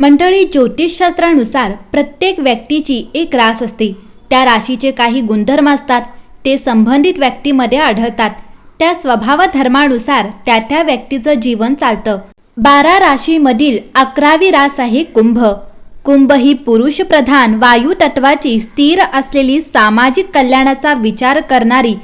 मंडळी ज्योतिषशास्त्रानुसार प्रत्येक व्यक्तीची एक रास असते. त्या राशीचे काही गुणधर्म असतात. ते संबंधित व्यक्तीमध्ये आढळतात. त्या स्वभाव धर्मानुसार त्या त्या व्यक्तीचं जीवन चालतं. बारा राशीमधील अकरावी रास आहे कुंभ. कुंभ ही पुरुष प्रधान वायू तत्वाची स्थिर असलेली सामाजिक कल्याणाचा विचार करणारी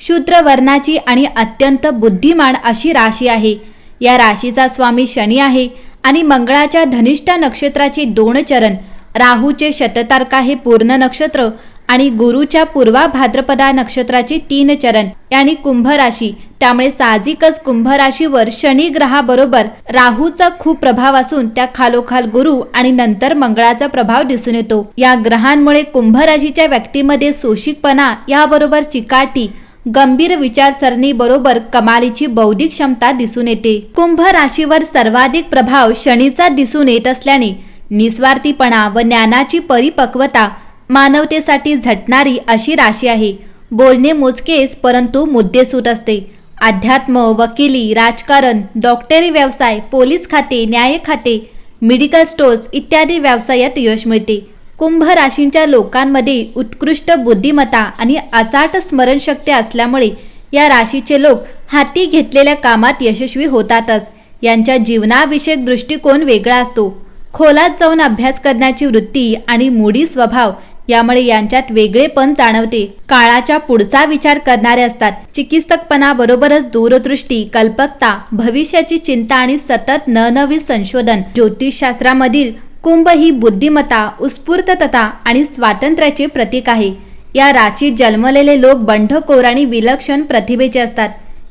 शूद्र वर्णाची आणि अत्यंत बुद्धिमान अशी राशी आहे. या राशीचा स्वामी शनी आहे. आणि मंगळाच्या धनिष्ठा नक्षत्राचे दोन चरण राहूचे शततारका हे पूर्ण नक्षत्र आणि गुरुच्या पूर्वा भाद्रपदा नक्षत्राचे तीन चरण आणि कुंभ राशी त्यामुळे साहजिकच कुंभ राशीवर शनी ग्रहाबरोबर राहूचा खूप प्रभाव असून त्या खालोखाल गुरु आणि नंतर मंगळाचा प्रभाव दिसून येतो. या ग्रहांमुळे कुंभ राशीच्या व्यक्तीमध्ये सोशिकपणा याबरोबर चिकाटी गंभीर विचारसरणी बरोबर कमालीची बौद्धिक क्षमता दिसून येते. कुंभ राशीवर सर्वाधिक प्रभाव शनीचा दिसून येत असल्याने निस्वार्थीपणा व ज्ञानाची परिपक्वता मानवतेसाठी झटणारी अशी राशी आहे. बोलणे मोजकेच परंतु मुद्देसूट असते. अध्यात्म वकिली राजकारण डॉक्टरी व्यवसाय पोलीस खाते न्याय खाते मेडिकल स्टोर्स इत्यादी व्यवसायात यश मिळते. कुंभ राशींच्या लोकांमध्ये उत्कृष्ट बुद्धिमत्ता आणि अचाट स्मरणशक्ती असल्यामुळे या राशीचे लोक हाती घेतलेल्या कामात यशस्वी होतातच. यांच्या जीवनाविषयक दृष्टिकोन वेगळा असतो. खोलात जाऊन अभ्यास करण्याची वृत्ती आणि मूडी स्वभाव यामुळे यांच्यात वेगळेपण जाणवते. काळाच्या पुढचा विचार करणारे असतात. चिकित्सकपणाबरोबरच दूरदृष्टी कल्पकता भविष्याची चिंता आणि सतत नवनवीन संशोधन. ज्योतिषशास्त्रामधील कुंभ ही बुद्धिमत्ता उत्स्फूर्तता आणि स्वातंत्र्याचे प्रतीक आहे. या राशीत जन्मलेले लोक बंडखोर आणि विलक्षण प्रतिभेचे असतात.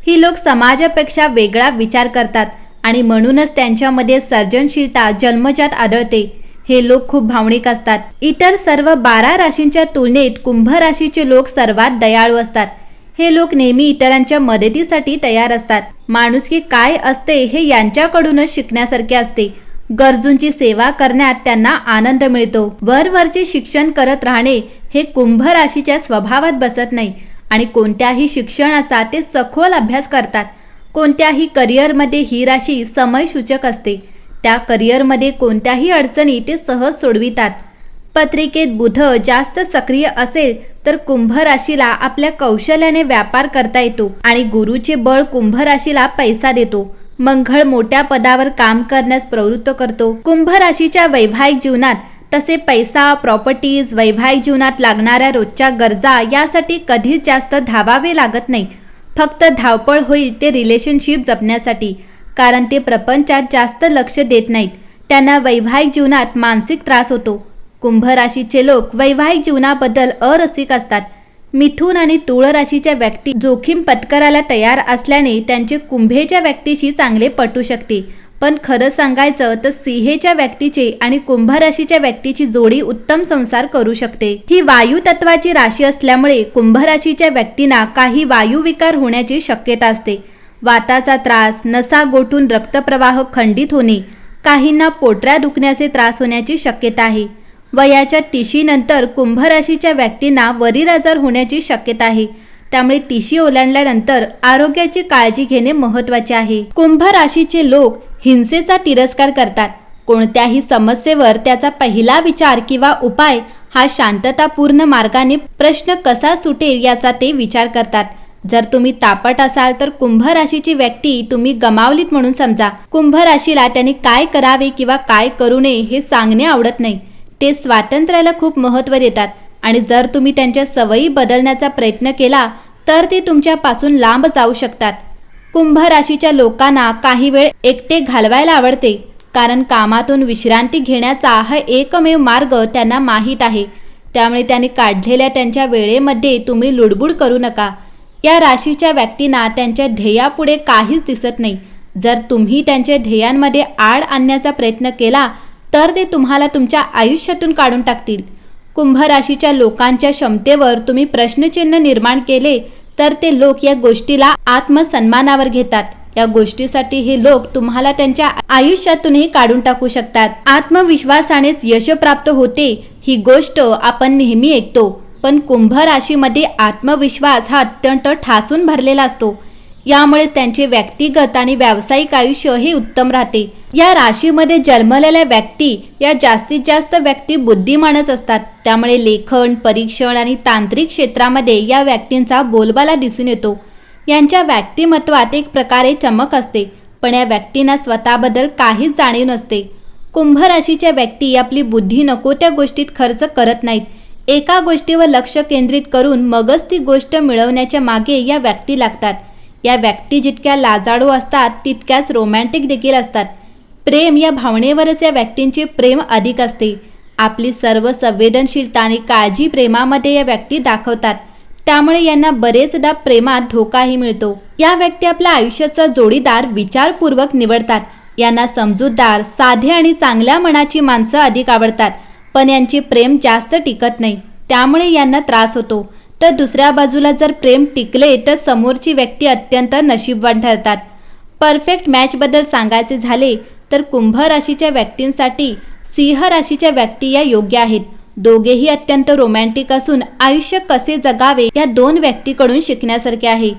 ही लोक समाजापेक्षा वेगळा विचार करतात आणि म्हणूनच त्यांच्यामध्ये सर्जनशीलता जन्मजात आढळते. हे लोक खूप भावनिक असतात. इतर सर्व बारा राशींच्या तुलनेत कुंभ राशीचे लोक सर्वात दयाळू असतात. हे लोक नेहमी इतरांच्या मदतीसाठी तयार असतात. माणुसकी काय असते हे यांच्याकडूनच शिकण्यासारखे असते. गरजूंची सेवा करण्यात त्यांना आनंद मिळतो. वरवरचे शिक्षण करत राहणे हे कुंभ राशीच्या स्वभावात बसत नाही आणि कोणत्याही शिक्षणाचा ते सखोल अभ्यास करतात. कोणत्याही करिअरमध्ये ही राशी समयसूचक असते. त्या करिअरमध्ये कोणत्याही अडचणी ते सहज सोडवितात. पत्रिकेत बुध जास्त सक्रिय असेल तर कुंभ राशीला आपल्या कौशल्याने व्यापार करता येतो आणि गुरुचे बळ कुंभ राशीला पैसा देतो. मंगळ मोठ्या पदावर काम करण्यास प्रवृत्त करतो. कुंभ राशीच्या वैवाहिक जीवनात तसे पैसा प्रॉपर्टीज वैवाहिक जीवनात लागणाऱ्या रोजच्या गरजा यासाठी कधीच जास्त धावावे लागत नाही. फक्त धावपळ होईल ते रिलेशनशिप जपण्यासाठी कारण ते प्रपंचात जास्त लक्ष देत नाहीत. त्यांना वैवाहिक जीवनात मानसिक त्रास होतो. कुंभ राशीचे लोक वैवाहिक जीवनाबद्दल अरसिक असतात. मिथून आणि तुळ राशीच्या व्यक्ती जोखीम पत्करायला तयार असल्याने त्यांचे कुंभेच्या व्यक्तीशी चांगले पटू शकते. पण खरं सांगायचं तर सिंहेच्या व्यक्तीचे आणि कुंभ राशीच्या व्यक्तीची जोडी उत्तम संसार करू शकते. ही वायू तत्वाची राशी असल्यामुळे कुंभ राशीच्या व्यक्तींना काही वायू विकार होण्याची शक्यता असते. वाताचा त्रास नसा गोठून रक्तप्रवाह खंडित होणे काहींना पोटऱ्या दुखण्याचे त्रास होण्याची शक्यता आहे. वयाच्या तिशीनंतर कुंभ राशीच्या व्यक्तींना वरील आजार होण्याची शक्यता आहे. त्यामुळे तिशी ओलांडल्यानंतर आरोग्याची काळजी घेणे महत्त्वाचे आहे. कुंभ राशीचे लोक हिंसेचा तिरस्कार करतात. कोणत्याही समस्येवर त्याचा पहिला विचार किंवा उपाय हा शांततापूर्ण मार्गाने प्रश्न कसा सुटेल याचा ते विचार करतात. जर तुम्ही तापट असाल तर कुंभ राशीची व्यक्ती तुम्ही गमावलीत म्हणून समजा. कुंभ राशीला त्यांनी काय करावे किंवा काय करू नये हे सांगणे आवडत नाही. ते स्वातंत्र्याला खूप महत्त्व देतात. आणि जर तुम्ही त्यांच्या सवयी बदलण्याचा प्रयत्न केला तर ते तुमच्यापासून लांब जाऊ शकतात. कुंभ राशीच्या लोकांना काही वेळ एकटे घालवायला आवडते कारण कामातून विश्रांती घेण्याचा हा एकमेव मार्ग त्यांना माहीत आहे. त्यामुळे त्यांनी काढलेल्या त्यांच्या वेळेमध्ये तुम्ही लुडबुड करू नका. या राशीच्या व्यक्तींना त्यांच्या ध्येयापुढे काहीच दिसत नाही. जर तुम्ही त्यांच्या ध्येयांमध्ये आड आणण्याचा प्रयत्न केला तर ते तुम्हाला तुमच्या आयुष्यातून काढून टाकतील. कुंभ राशीच्या लोकांच्या क्षमतेवर तुम्ही प्रश्नचिन्ह निर्माण केले तर ते लोक या गोष्टीला आत्मसन्मानावर घेतात. या गोष्टीसाठी हे लोक तुम्हाला त्यांच्या आयुष्यातूनही काढून टाकू शकतात. आत्मविश्वासानेच यश प्राप्त होते ही गोष्ट आपण नेहमी ऐकतो. पण कुंभ राशीमध्ये आत्मविश्वास हा अत्यंत ठासून भरलेला असतो. यामुळे त्यांचे व्यक्तिगत आणि व्यावसायिक आयुष्य हे उत्तम राहते. या राशीमध्ये जन्मलेल्या व्यक्ती या जास्तीत जास्त व्यक्ती बुद्धिमानच असतात. त्यामुळे लेखन परीक्षण आणि तांत्रिक क्षेत्रामध्ये या व्यक्तींचा बोलबाला दिसून येतो. यांच्या व्यक्तिमत्वात एक प्रकारे चमक असते पण या व्यक्तींना स्वतःबद्दल काहीच जाणीव नसते. कुंभ राशीच्या व्यक्ती आपली बुद्धी नको त्या गोष्टीत खर्च करत नाहीत. एका गोष्टीवर लक्ष केंद्रित करून मगच ती गोष्ट मिळवण्याच्या मागे या व्यक्ती लागतात. या व्यक्ती जितक्या लाजाळू असतात तितक्याच रोमॅन्टिक देखील असतात. प्रेम या भावनेवरच या व्यक्तींचे प्रेम अधिक असते. आपली सर्व संवेदनशीलता आणि काळजी प्रेमामध्ये या व्यक्ती दाखवतात. त्यामुळे यांना बरेचदा प्रेमात धोकाही मिळतो. या व्यक्ती आपल्या आयुष्याचा जोडीदार विचारपूर्वक निवडतात. यांना समजूतदार साधे आणि चांगल्या मनाची माणसं अधिक आवडतात. पण यांचे प्रेम जास्त टिकत नाही. त्यामुळे यांना त्रास होतो. तर दुसऱ्या बाजूला जर प्रेम टिकले तर समोरची व्यक्ती अत्यंत नशीबवान ठरतात. परफेक्ट मॅचबद्दल सांगायचे झाले तर कुंभ राशीच्या व्यक्तींसाठी सिंह राशीच्या व्यक्ती या योग्य आहेत. दोघेही अत्यंत रोमॅन्टिक असून आयुष्य कसे जगावे या दोन व्यक्तीकडून शिकण्यासारखे आहे.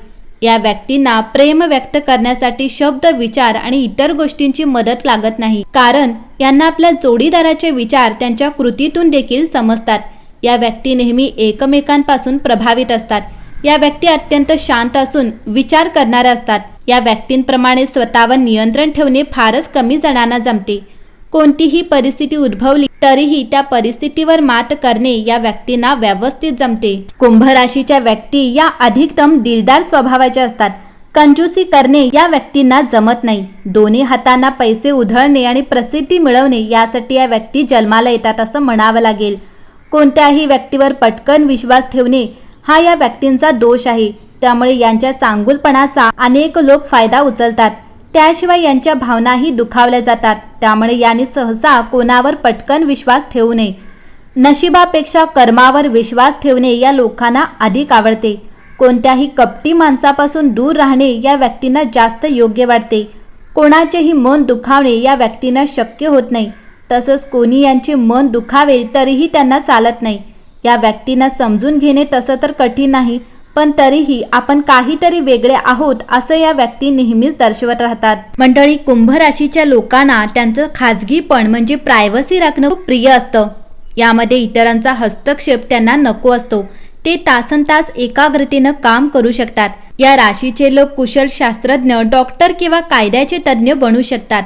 या व्यक्तींना प्रेम व्यक्त करण्यासाठी शब्द विचार आणि इतर गोष्टींची मदत लागत नाही. कारण यांना आपल्या जोडीदाराचे विचार त्यांच्या कृतीतून देखील समजतात. या व्यक्ती नेहमी एकमेकांपासून प्रभावित असतात. या व्यक्ती अत्यंत शांत असून विचार करणाऱ्या असतात. या व्यक्तींप्रमाणे स्वतःवर नियंत्रण ठेवणे फारच कमी जणांना जमते. कोणतीही परिस्थिती उद्भवली तरीही त्या परिस्थितीवर मात करणे या व्यक्तींना व्यवस्थित जमते. कुंभ राशीच्या व्यक्ती या अधिकतम दिलदार स्वभावाच्या असतात. कंजूसी करणे या व्यक्तींना जमत नाही. दोन्ही हातांना पैसे उधळणे आणि प्रसिद्धी मिळवणे यासाठी या व्यक्ती जन्माला येतात असं म्हणावं लागेल. कोणत्याही व्यक्तीवर पटकन विश्वास ठेवणे हा या व्यक्तींचा दोष आहे. त्यामुळे यांच्या चांगुलपणाचा अनेक लोक फायदा उचलतात. त्याशिवाय यांच्या भावनाही दुखावल्या जातात. त्यामुळे यांनी सहसा कोणावर पटकन विश्वास ठेवू नये. नशिबापेक्षा कर्मावर विश्वास ठेवणे या लोकांना अधिक आवडते. कोणत्याही कपटी माणसापासून दूर राहणे या व्यक्तींना जास्त योग्य वाटते. कोणाचेही मन दुखावणे या व्यक्तींना शक्य होत नाही. तसंच कोणी यांचे मन दुखावे तरीही त्यांना चालत नाही. या व्यक्तींना समजून घेणे तसं तर कठीण नाही पण तरीही आपण काहीतरी वेगळे आहोत असं या व्यक्ती नेहमीच दर्शवत राहतात. मंडळी कुंभ राशीच्या लोकांना त्यांचं खाजगीपण म्हणजे प्रायव्हसी राखणं खूप प्रिय असतं. यामध्ये इतरांचा हस्तक्षेप त्यांना नको असतो. ते तासन तास एकाग्रतेनं काम करू शकतात. या राशीचे लोक कुशल शास्त्रज्ञ डॉक्टर किंवा कायद्याचे तज्ज्ञ बनू शकतात.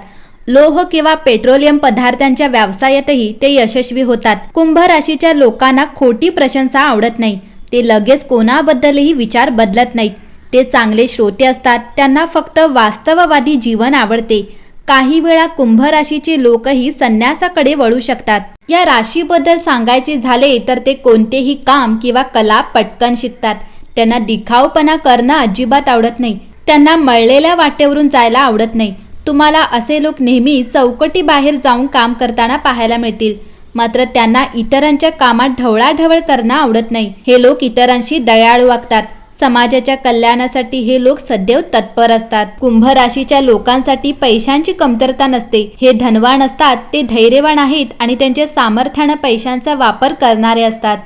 लोह किंवा पेट्रोलियम पदार्थांच्या व्यवसायातही ते यशस्वी होतात. कुंभ राशीच्या लोकांना खोटी प्रशंसा आवडत नाही. ते लगेच कोणाबद्दलही विचार बदलत नाहीत. ते चांगले श्रोते असतात. त्यांना फक्त वास्तववादी जीवन आवडते. काही वेळा कुंभ राशीचे लोकही संन्यासाकडे वळू शकतात. या राशीबद्दल सांगायचे झाले तर ते कोणतेही काम किंवा कला पटकन शिकतात. त्यांना दिखावपणा करणं अजिबात आवडत नाही. त्यांना मळलेल्या वाटेवरून जायला आवडत नाही. तुम्हाला असे लोक नेहमी चौकटीबाहेर जाऊन काम करताना पाहायला मिळतील. मात्र त्यांना इतरांच्या कामात ढवळाढवळ करणं आवडत नाही. हे लोक इतरांशी दयाळू वागतात. समाजाच्या कल्याणासाठी हे लोक सदैव तत्पर असतात. कुंभ राशीच्या लोकांसाठी पैशांची कमतरता नसते. हे धनवान असतात ते धैर्यवान आहेत आणि त्यांच्या सामर्थ्यानं पैशांचा वापर करणारे असतात.